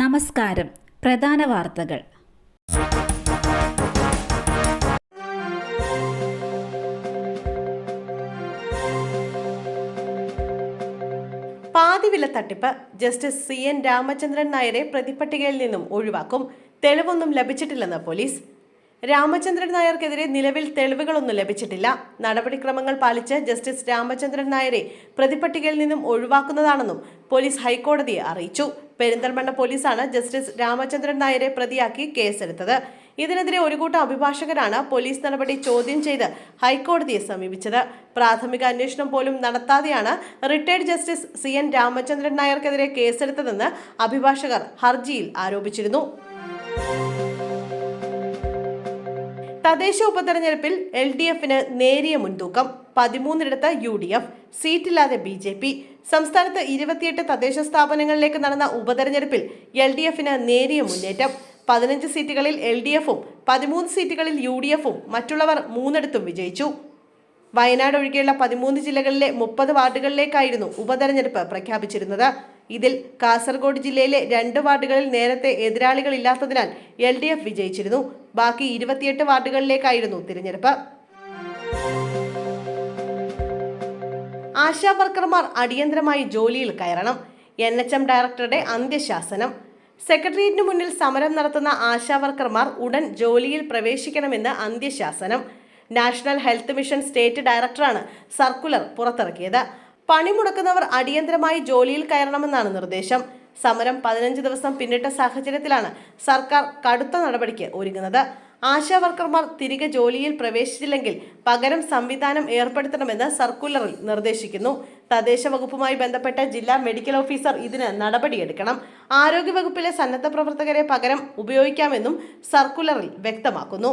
നമസ്കാരം. പ്രധാന വാർത്തകൾ. പാതിവില തട്ടിപ്പ് ജസ്റ്റിസ് സി എൻ രാമചന്ദ്രൻ നായരെ പ്രതിപട്ടികയിൽ നിന്നും ഒഴിവാക്കും. തെളിവൊന്നും ലഭിച്ചിട്ടില്ലെന്ന് പോലീസ്. രാമചന്ദ്രൻ നായർക്കെതിരെ നിലവിൽ തെളിവുകളൊന്നും ലഭിച്ചിട്ടില്ല. നടപടിക്രമങ്ങൾ പാലിച്ച് ജസ്റ്റിസ് രാമചന്ദ്രൻ നായരെ പ്രതിപട്ടികയിൽ നിന്നും ഒഴിവാക്കുന്നതാണെന്നും പോലീസ് ഹൈക്കോടതിയെ അറിയിച്ചു. പെരിന്തൽമണ്ണ പോലീസാണ് ജസ്റ്റിസ് രാമചന്ദ്രൻ നായരെ പ്രതിയാക്കി കേസെടുത്തത്. ഇതിനെതിരെ ഒരു കൂട്ടം അഭിഭാഷകരാണ് പോലീസ് നടപടി ചോദ്യം ചെയ്ത് ഹൈക്കോടതിയെ സമീപിച്ചത്. പ്രാഥമിക അന്വേഷണം പോലും നടത്താതെയാണ് retired justice C N Ramachandran നായർക്കെതിരെ കേസെടുത്തതെന്ന് അഭിഭാഷകർ ഹർജിയിൽ ആരോപിച്ചിരുന്നു. തദ്ദേശ ഉപതെരഞ്ഞെടുപ്പിൽ എൽ ഡി എഫിന് നേരിയ മുൻതൂക്കം. പതിമൂന്നിടത്ത് യു ഡി എഫ്. സീറ്റില്ലാതെ ബി ജെ പി. സംസ്ഥാനത്ത് ഇരുപത്തിയെട്ട് തദ്ദേശ സ്ഥാപനങ്ങളിലേക്ക് നടന്ന ഉപതെരഞ്ഞെടുപ്പിൽ എൽ ഡി എഫിന് നേരിയ മുന്നേറ്റം. പതിനഞ്ച് സീറ്റുകളിൽ എൽ ഡി എഫും പതിമൂന്ന് സീറ്റുകളിൽ യു ഡി എഫും മറ്റുള്ളവർ മൂന്നിടത്തും വിജയിച്ചു. വയനാട് ഒഴികെയുള്ള പതിമൂന്ന് ജില്ലകളിലെ മുപ്പത് വാർഡുകളിലേക്കായിരുന്നു ഉപതെരഞ്ഞെടുപ്പ് പ്രഖ്യാപിച്ചിരുന്നത്. ഇതിൽ കാസർഗോഡ് ജില്ലയിലെ രണ്ട് വാർഡുകളിൽ നേരത്തെ എതിരാളികളില്ലാത്തതിനാൽ എൽ ഡി എഫ് വിജയിച്ചിരുന്നു. ബാക്കി ഇരുപത്തിയെട്ട് വാർഡുകളിലേക്കായിരുന്നു തിരഞ്ഞെടുപ്പ്. ആശാ വർക്കർമാർ അടിയന്തരമായി ജോലിയിൽ കയറണം. എൻ എച്ച് എം ഡയറക്ടറുടെ അന്ത്യശാസനം. സെക്രട്ടേറിയറ്റിന് മുന്നിൽ സമരം നടത്തുന്ന ആശാ വർക്കർമാർ ഉടൻ ജോലിയിൽ പ്രവേശിക്കണമെന്ന് അന്ത്യശാസനം. നാഷണൽ ഹെൽത്ത് മിഷൻ സ്റ്റേറ്റ് ഡയറക്ടറാണ് സർക്കുലർ പുറത്തിറക്കിയത്. പണിമുടക്കുന്നവർ അടിയന്തരമായി ജോലിയിൽ കയറണമെന്നാണ് നിർദ്ദേശം. സമരം പതിനഞ്ച് ദിവസം പിന്നിട്ട സാഹചര്യത്തിലാണ് സർക്കാർ കടുത്ത നടപടിക്ക് ഒരുങ്ങുന്നത്. ആശാ വർക്കർമാർ തിരികെ ജോലിയിൽ പ്രവേശിച്ചില്ലെങ്കിൽ പകരം സംവിധാനം ഏർപ്പെടുത്തണമെന്ന് സർക്കുലറിൽ നിർദ്ദേശിക്കുന്നു. തദ്ദേശ വകുപ്പുമായി ബന്ധപ്പെട്ട ജില്ലാ മെഡിക്കൽ ഓഫീസർ ഇതിന് നടപടിയെടുക്കണം. ആരോഗ്യവകുപ്പിലെ സന്നദ്ധ പ്രവർത്തകരെ പകരം ഉപയോഗിക്കാമെന്നും സർക്കുലറിൽ വ്യക്തമാക്കുന്നു.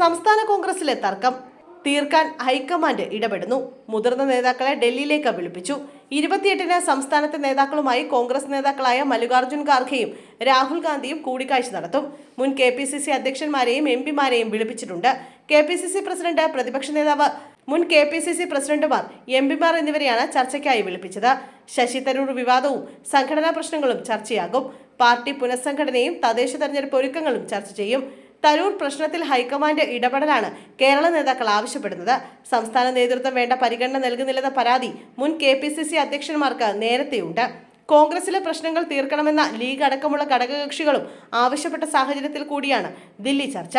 സംസ്ഥാന കോൺഗ്രസിലെ തർക്കം തീർക്കാൻ ഹൈക്കമാൻഡ് ഇടപെടുന്നു. മുതിർന്ന നേതാക്കളെ ഡൽഹിയിലേക്ക് വിളിപ്പിച്ചു. ഇരുപത്തിയെട്ടിന് സംസ്ഥാനത്തെ നേതാക്കളുമായി കോൺഗ്രസ് നേതാക്കളായ മല്ലികാർജുൻ ഖാർഖെയും രാഹുൽ ഗാന്ധിയും കൂടിക്കാഴ്ച നടത്തും. മുൻ കെ പി സി സി അധ്യക്ഷന്മാരെയും എം പിമാരെയും വിളിപ്പിച്ചിട്ടുണ്ട്. K P C C president പ്രതിപക്ഷ നേതാവ് മുൻ കെ പി സി സി പ്രസിഡന്റുമാർ എം പിമാർ എന്നിവരെയാണ് ചർച്ചയ്ക്കായി വിളിപ്പിച്ചത്. ശശി തരൂർ വിവാദവും സംഘടനാ പ്രശ്നങ്ങളും ചർച്ചയാകും. പാർട്ടി പുനഃസംഘടനയും തദ്ദേശ തെരഞ്ഞെടുപ്പ് ഒരുക്കങ്ങളും ചർച്ച ചെയ്യും. തരൂർ പ്രശ്നത്തിൽ ഹൈക്കമാൻഡ് ഇടപെടലാണ് കേരള നേതാക്കൾ ആവശ്യപ്പെടുന്നത്. സംസ്ഥാന നേതൃത്വം വേണ്ട പരിഗണന നൽകുന്നില്ലെന്ന പരാതി മുൻ കെ പി സി സി അധ്യക്ഷന്മാർക്ക് നേരത്തെയുണ്ട്. കോൺഗ്രസിലെ പ്രശ്നങ്ങൾ തീർക്കണമെന്ന ലീഗ് അടക്കമുള്ള ഘടകകക്ഷികളും ആവശ്യപ്പെട്ട സാഹചര്യത്തിൽ കൂടിയാണ് ദില്ലി ചർച്ച.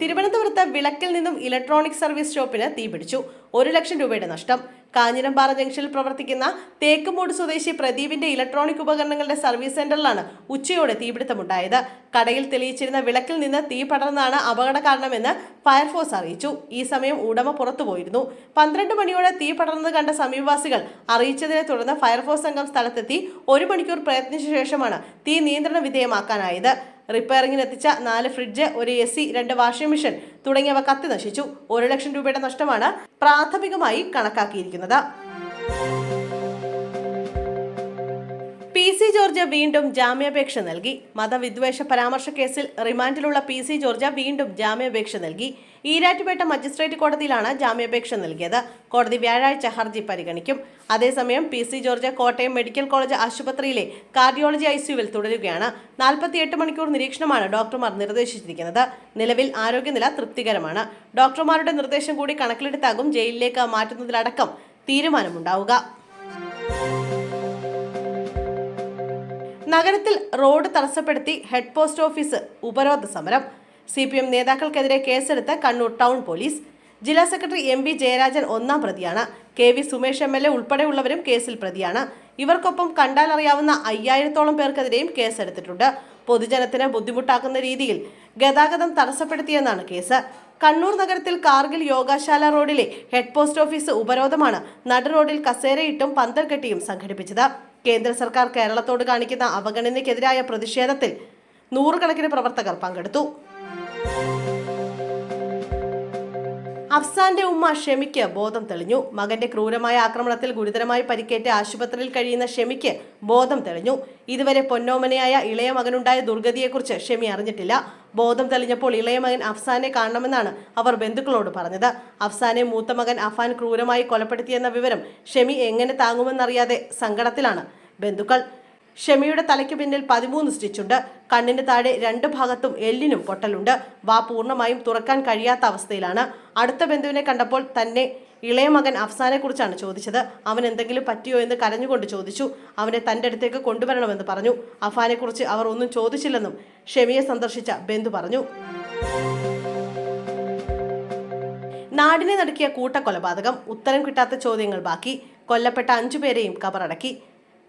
തിരുവനന്തപുരത്ത് വിളക്കിൽ നിന്നും ഇലക്ട്രോണിക് സർവീസ് ഷോപ്പിന് തീപിടിച്ചു. ഒരു ലക്ഷം രൂപയുടെ നഷ്ടം. കാഞ്ഞിരമ്പാറ ജംഗ്ഷനിൽ പ്രവർത്തിക്കുന്ന തേക്കുമൂട് സ്വദേശി പ്രദീപിന്റെ ഇലക്ട്രോണിക് ഉപകരണങ്ങളുടെ സർവീസ് സെന്ററിലാണ് ഉച്ചയോടെ തീപിടുത്തമുണ്ടായത്. കടയിൽ തെളിയിച്ചിരുന്ന വിളക്കിൽ നിന്ന് തീ പടർന്നാണ് അപകട കാരണമെന്ന് ഫയർഫോഴ്സ് അറിയിച്ചു. ഈ സമയം ഉടമ പുറത്തുപോയിരുന്നു. പന്ത്രണ്ട് മണിയോടെ തീ പടർന്നത് കണ്ട സമീപവാസികൾ അറിയിച്ചതിനെ തുടർന്ന് ഫയർഫോഴ്സ് സംഘം സ്ഥലത്തെത്തി ഒരു മണിക്കൂർ പ്രയത്നിച്ച ശേഷമാണ് തീ നിയന്ത്രണ വിധേയമാക്കാനായത്. റിപ്പയറിംഗിന് എത്തിച്ച നാല് ഫ്രിഡ്ജ് ഒരു എ സി രണ്ട് വാഷിംഗ് മെഷീൻ തുടങ്ങിയവ കത്തി നശിച്ചു. ഒരു ലക്ഷം രൂപയുടെ നഷ്ടമാണ് പ്രാഥമികമായി കണക്കാക്കിയിരിക്കുന്നത്. ജോർജ് വീണ്ടും ജാമ്യാപേക്ഷ നൽകി. മതവിദ്വേഷ പരാമർശ കേസിൽ റിമാൻഡിലുള്ള പി സി ജോർജ് വീണ്ടും ജാമ്യാപേക്ഷ നൽകി. ഈരാറ്റുപേട്ട മജിസ്ട്രേറ്റ് കോടതിയിലാണ് ജാമ്യാപേക്ഷ നൽകിയത്. കോടതി വ്യാഴാഴ്ച ഹർജി പരിഗണിക്കും. അതേസമയം P C George Kottayam medical college ആശുപത്രിയിലെ കാർഡിയോളജി ഐസിയുവിൽ തുടരുകയാണ്. നാൽപ്പത്തിയെട്ട് മണിക്കൂർ നിരീക്ഷണമാണ് ഡോക്ടർമാർ നിർദ്ദേശിച്ചിരിക്കുന്നത്. നിലവിൽ ആരോഗ്യനില തൃപ്തികരമാണ്. ഡോക്ടർമാരുടെ നിർദ്ദേശം കൂടി കണക്കിലെടുത്താകും ജയിലിലേക്ക് മാറ്റുന്നതിലടക്കം തീരുമാനമുണ്ടാവുക. നഗരത്തിൽ റോഡ് തടസ്സപ്പെടുത്തി ഹെഡ് പോസ്റ്റ് ഓഫീസ് ഉപരോധ സമരം. സി പി എം നേതാക്കൾക്കെതിരെ കേസെടുത്ത കണ്ണൂർ ടൗൺ പോലീസ്. ജില്ലാ സെക്രട്ടറി എം വി ജയരാജൻ ഒന്നാം പ്രതിയാണ്. K V Sumesh M L A ഉൾപ്പെടെയുള്ളവരും കേസിൽ പ്രതിയാണ്. ഇവർക്കൊപ്പം കണ്ടാലറിയാവുന്ന അയ്യായിരത്തോളം പേർക്കെതിരെയും കേസെടുത്തിട്ടുണ്ട്. പൊതുജനത്തിന് ബുദ്ധിമുട്ടാക്കുന്ന രീതിയിൽ ഗതാഗതം തടസ്സപ്പെടുത്തിയെന്നാണ് കേസ്. കണ്ണൂർ നഗരത്തിൽ കാർഗിൽ യോഗാശാല റോഡിലെ ഹെഡ് പോസ്റ്റ് ഓഫീസ് ഉപരോധമാണ് നട റോഡിൽ കസേരയിട്ടും പന്തൽ കെട്ടിയും സംഘടിപ്പിച്ചത്. കേന്ദ്ര സർക്കാർ കേരളത്തോട് കാണിക്കുന്ന അവഗണനയ്ക്കെതിരായ പ്രതിഷേധത്തിൽ നൂറുകണക്കിന് പ്രവർത്തകർ പങ്കെടുത്തു. അഫ്സാന്റെ ഉമ്മ ഷെമിക്ക് ബോധം തെളിഞ്ഞു. മകന്റെ ക്രൂരമായ ആക്രമണത്തിൽ ഗുരുതരമായി പരിക്കേറ്റ് ആശുപത്രിയിൽ കഴിയുന്ന ഷെമിക്ക് ബോധം തെളിഞ്ഞു. ഇതുവരെ പൊന്നോമനയായ ഇളയ മകനുണ്ടായ ദുർഗതിയെക്കുറിച്ച് ഷെമി അറിഞ്ഞിട്ടില്ല. ബോധം തെളിഞ്ഞപ്പോൾ ഇളയ മകൻ അഫ്സാനെ കാണണമെന്നാണ് അവർ ബന്ധുക്കളോട് പറഞ്ഞത്. അഫ്സാനെ മൂത്ത മകൻ അഫാൻ ക്രൂരമായി കൊലപ്പെടുത്തിയെന്ന വിവരം ഷെമി എങ്ങനെ താങ്ങുമെന്നറിയാതെ സങ്കടത്തിലാണ്. ബന്ധുക്കൾ ഷെമിയുടെ തലയ്ക്ക് പിന്നിൽ പതിമൂന്ന് സ്റ്റിച്ചുണ്ട്. കണ്ണിന് താഴെ രണ്ട് ഭാഗത്തും എല്ലിനും പൊട്ടലുണ്ട്. വാ പൂർണമായും തുറക്കാൻ കഴിയാത്ത അവസ്ഥയിലാണ്. അടുത്ത ബന്ധുവിനെ കണ്ടപ്പോൾ തന്നെ ഇളയ മകൻ അഫ്സാനെ കുറിച്ചാണ് ചോദിച്ചത്. അവൻ എന്തെങ്കിലും പറ്റിയോ എന്ന് കരഞ്ഞുകൊണ്ട് ചോദിച്ചു. അവനെ തന്റെ അടുത്തേക്ക് കൊണ്ടുവരണമെന്ന് പറഞ്ഞു. അഫാനെ കുറിച്ച് അവർ ഒന്നും ചോദിച്ചില്ലെന്നും ഷെമിയെ സന്ദർശിച്ച ബന്ധു പറഞ്ഞു. നാടിനെ നടക്കിയ കൂട്ടക്കൊലപാതകം. ഉത്തരം കിട്ടാത്ത ചോദ്യങ്ങൾ ബാക്കി. കൊല്ലപ്പെട്ട അഞ്ചുപേരെയും കബറടക്കി.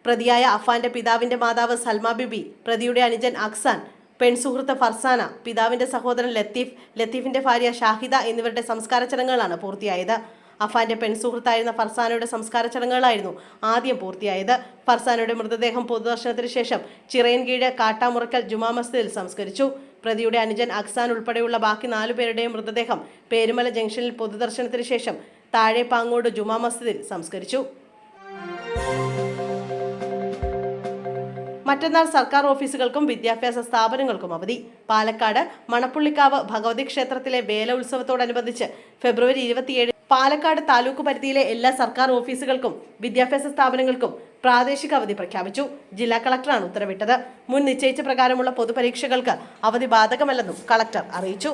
പ്രതിയായ അഫാന്റെ പിതാവിന്റെ മാതാവ് സൽമ ബിബി പ്രതിയുടെ അനുജൻ അക്സാൻ പെൺസുഹൃത്ത് ഫർസാന പിതാവിന്റെ സഹോദരൻ ലത്തീഫ് ലത്തീഫിന്റെ ഭാര്യ ഷാഹിദ എന്നിവരുടെ സംസ്കാര ചടങ്ങുകളാണ് പൂർത്തിയായത്. അഫാന്റെ പെൺസുഹൃത്തായിരുന്ന ഫർസാനയുടെ സംസ്കാര ചടങ്ങുകളായിരുന്നു ആദ്യം പൂർത്തിയായത്. ഫർസാനയുടെ മൃതദേഹം പൊതുദർശനത്തിന് ശേഷം ചിറയൻകീഴ് കാട്ടാമുറക്കൽ ജുമാ മസ്ജിദിൽ സംസ്കരിച്ചു. പ്രതിയുടെ അനുജൻ അക്സാൻ ഉൾപ്പെടെയുള്ള ബാക്കി നാലുപേരുടെയും മൃതദേഹം പേരുമല ജംഗ്ഷനിൽ പൊതുദർശനത്തിന് ശേഷം താഴെ പാങ്ങോട് ജുമാ മസ്ജിദിൽ സംസ്കരിച്ചു. മറ്റന്നാൾ സർക്കാർ ഓഫീസുകൾക്കും വിദ്യാഭ്യാസ സ്ഥാപനങ്ങൾക്കും അവധി. പാലക്കാട് മണപ്പുള്ളിക്കാവ് ഭഗവതി ക്ഷേത്രത്തിലെ വേല ഉത്സവത്തോടനുബന്ധിച്ച് ഫെബ്രുവരി ഇരുപത്തിയേഴ് പാലക്കാട് താലൂക്ക് പരിധിയിലെ എല്ലാ സർക്കാർ ഓഫീസുകൾക്കും വിദ്യാഭ്യാസ സ്ഥാപനങ്ങൾക്കും പ്രാദേശിക അവധി പ്രഖ്യാപിച്ചു. ജില്ലാ കളക്ടറാണ് ഉത്തരവിട്ടത്. മുൻ നിശ്ചയിച്ച പ്രകാരമുള്ള പൊതുപരീക്ഷകൾക്ക് അവധി ബാധകമല്ലെന്നും കളക്ടർ അറിയിച്ചു.